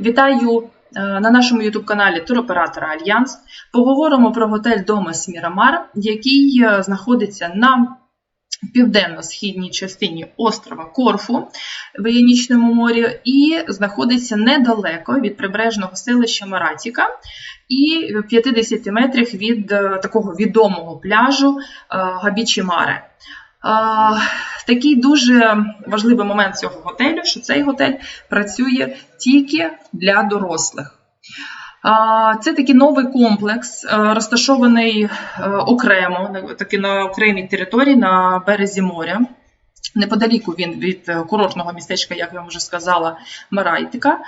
Вітаю е, на нашому ютуб-каналі туроператора Альянс. Поговоримо про готель Домес Мірамар, який е, знаходиться на південно-східній частині острова Корфу в Іонічному морі і знаходиться недалеко від прибережного селища Маратіка і в 50 метрах від е, такого відомого пляжу Габічі Маре. Такий дуже важливий момент цього готелю, що цей готель працює тільки для дорослих. Це такий новий комплекс, е, розташований е, окремо, таки на окремій території на березі моря. Неподаліку він від е, курортного містечка, як я вам вже сказала, Марайтика.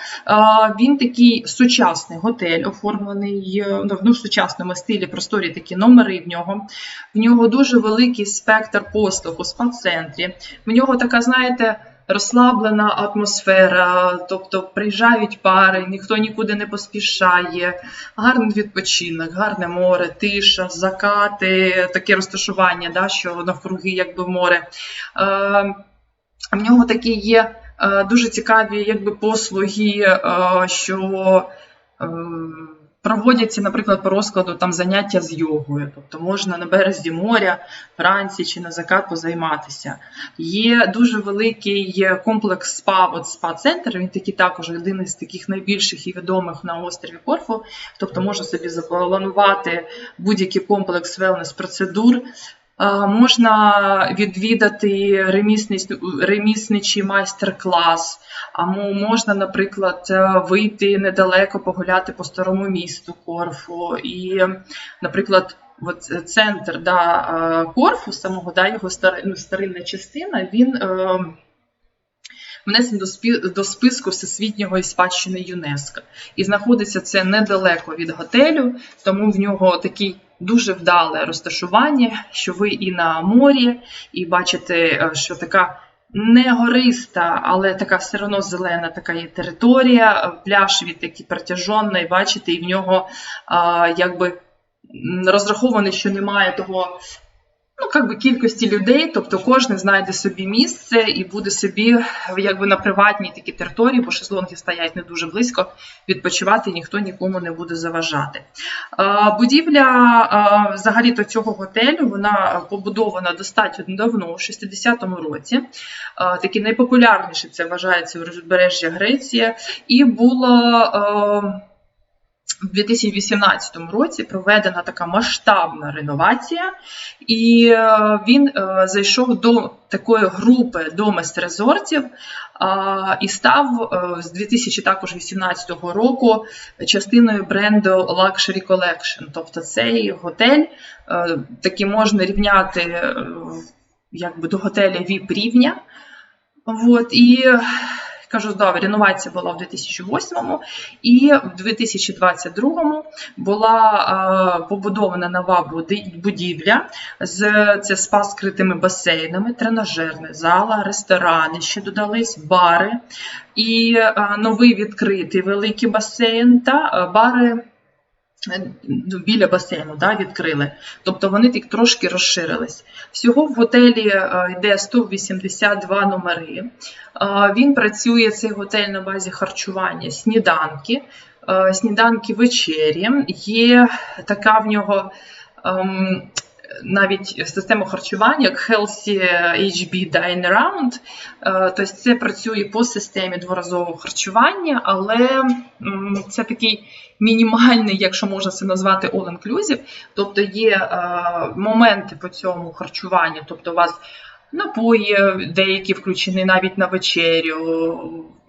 Він такий сучасний готель, оформлений е, ну, в сучасному стилі, просторі такі номери в нього. В нього дуже великий спектр послуг у спа-центрі. В нього така, знаєте, розслаблена атмосфера, тобто приїжджають пари, ніхто нікуди не поспішає, гарний відпочинок, гарне море, тиша, закати, таке розташування, да, що навкруги якби море. Е, в нього такі є е, дуже цікаві якби, послуги, е, що проводяться, наприклад, по розкладу там заняття з йогою. Тобто можна на березі моря вранці чи на закат позайматися. Є дуже великий комплекс спа, от спа-центр. Він такий також один із таких найбільших і відомих на острові Корфу. Тобто можна собі запланувати будь-який комплекс велнес-процедур. А, Можна відвідати ремісничий майстер-клас, а мо- можна, наприклад, е, вийти недалеко погуляти по старому місту Корфу. І, наприклад, от центр да, е, Корфу, самого да, його стар- ну, старинна частина, він е, внесений до, до списку Всесвітнього і спадщини ЮНЕСКО. І знаходиться це недалеко від готелю, тому в нього такий дуже вдале розташування, що ви і на морі, і бачите, е, що така не гориста, але така все одно зелена така є територія. Е, Пляж від такий протяжонний, бачите, і в нього а, якби розрахований, що немає того. Ну, как би кількості людей, тобто кожен знайде собі місце і буде собі якби на приватній такій території, бо шезлонги стоять не дуже близько, відпочивати ніхто нікому не буде заважати. Е, Будівля е, взагалі до цього готелю вона побудована достатньо давно, у 60-му році. Е, Такі найпопулярніші це вважається узбережжя Греція, і була. В 2018 році проведена така масштабна реновація, і е, він е, зайшов до такої групи домест резортів і став е, з 2018 року частиною бренду Luxury Collection. Тобто цей готель таки можна рівняти якби до готеля VIP рівня. От, і кажу, да, реновація була в 2008-му, і в 2022-му була е, побудована нова будівля з це спа скритими басейнами, тренажерна зала, ресторани, ще додались бари, і е, новий відкритий великий басейн та е, бари. Е, ну, Біля басейну да, відкрили, тобто вони так трошки розширились. Всього в готелі е, йде 182 номери. Е, Він працює цей готель на базі харчування, сніданки, сніданки вечері. Є така в нього ем, навіть система харчування, як Healthy HB Dine Around. Е, Тобто це працює по системі дворазового харчування, але це такий мінімальний, якщо можна це назвати all-inclusive. Тобто є е, моменти по цьому харчуванню, тобто у вас напої деякі включені навіть на вечерю,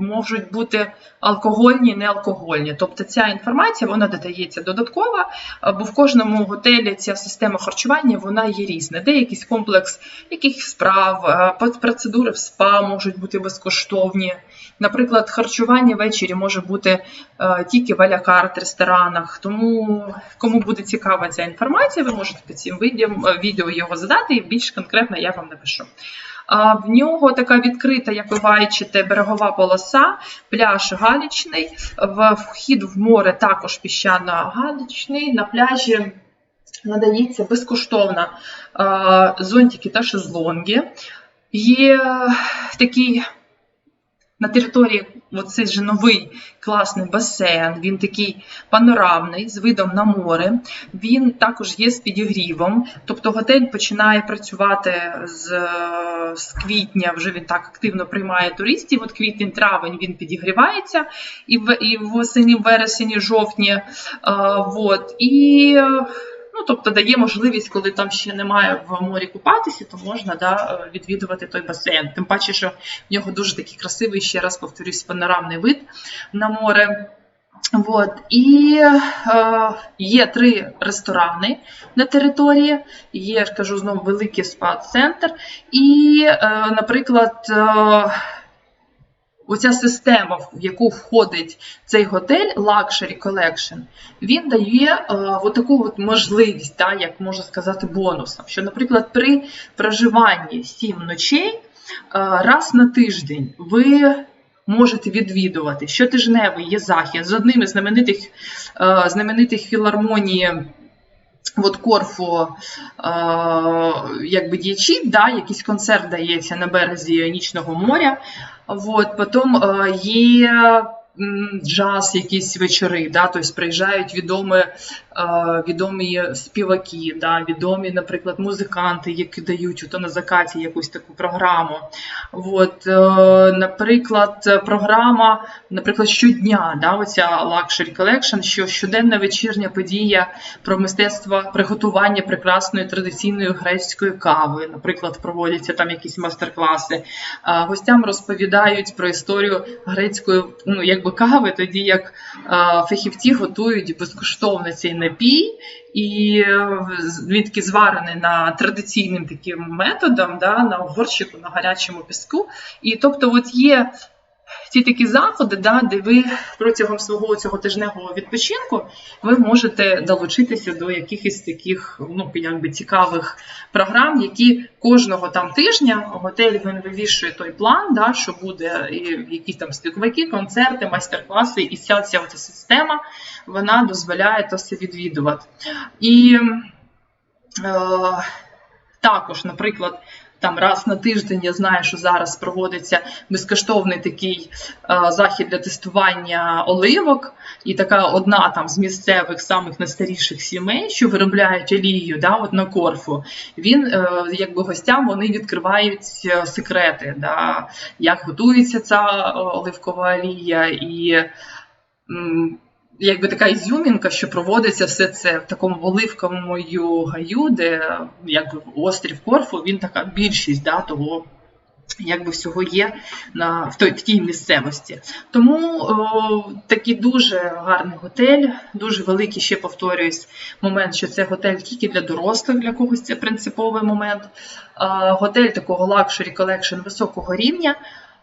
можуть бути алкогольні, неалкогольні. Тобто ця інформація вона додається додаткова, бо в кожному готелі ця система харчування вона є різна. Де якийсь комплекс яких справ, процедури в спа можуть бути безкоштовні. Наприклад, харчування ввечері може бути е, тільки в алякарт ресторанах. Тому кому буде цікава ця інформація, ви можете під цим відео, відео його задати, і більш конкретно я вам напишу. В нього така відкрита, як ви бачите, берегова полоса, пляж галічний, вхід в море також піщано-галічний. На пляжі надається безкоштовно е, зонтики та шезлонги. Є такий на території оцей же новий класний басейн. Він такий панорамний з видом на море. Він також є з підігрівом. Тобто готель починає працювати з, з квітня. Вже він так активно приймає туристів. От квітень, травень він підігрівається і в і в вересені, жовтні. А, вот. І Ну, тобто дає можливість, коли там ще немає в морі купатися, то можна да, відвідувати той басейн. Тим паче, що в нього дуже такий красивий, ще раз повторюсь, панорамний вид на море. От. І е, є три ресторани на території, є, кажу, знову великий спа-центр. І, е, наприклад, е, Оця система, в яку входить цей готель Luxury Collection, він дає е, от таку от можливість, да, як можна сказати, бонусом. Що, наприклад, при проживанні 7 ночей е, раз на тиждень ви можете відвідувати щотижневий є захід з одним із знаменитих, е, знаменитих філармонії. От Корфу е, якби діячі, да, якийсь концерт дається на березі Нічного моря. От, потім е, є джаз, якісь вечори, да, тобто приїжджають відомі, е, відомі співаки, да, відомі, наприклад, музиканти, які дають ото на закаті якусь таку програму. От, е, наприклад, програма, наприклад, щодня, да, оця Luxury Collection, що щоденна вечірня подія про мистецтво приготування прекрасної традиційної грецької кави. Наприклад, проводяться там якісь майстер-класи. А Гостям розповідають про історію грецької ну, якби кави, тоді як фахівці готують безкоштовно цей напій. І звідки зварений на традиційним таким методом, да, на горщику, на гарячому піску. І тобто, от є ці такі заходи, да, де ви протягом свого цього тижневого відпочинку ви можете долучитися до якихось таких ну, якби цікавих програм, які кожного там тижня готель він вивішує той план, да, що буде і якісь там співаки, концерти, майстер-класи, і ця оця система вона дозволяє то все відвідувати. І е, також, наприклад, там раз на тиждень я знаю, що зараз проводиться безкоштовний такий е, захід для тестування оливок, і така одна там з місцевих самих найстаріших сімей, що виробляють олію, да, от на корфу. Він е, якби гостям вони відкривають е, секрети, да, як готується ця е, оливкова олія і. Якби така ізюмінка, що проводиться все це в такому оливковому гаю, де якби острів Корфу, він така більшість да, того, якби всього є на, в, той, в тій місцевості. Тому о, такий дуже гарний готель, дуже великий, ще повторююсь, момент, що це готель тільки для дорослих, для когось це принциповий момент. А, готель такого luxury collection високого рівня.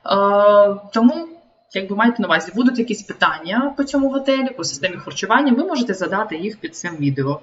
А, тому Якби маєте на увазі, будуть якісь питання по цьому готелі, по системі харчування, ви можете задати їх під цим відео.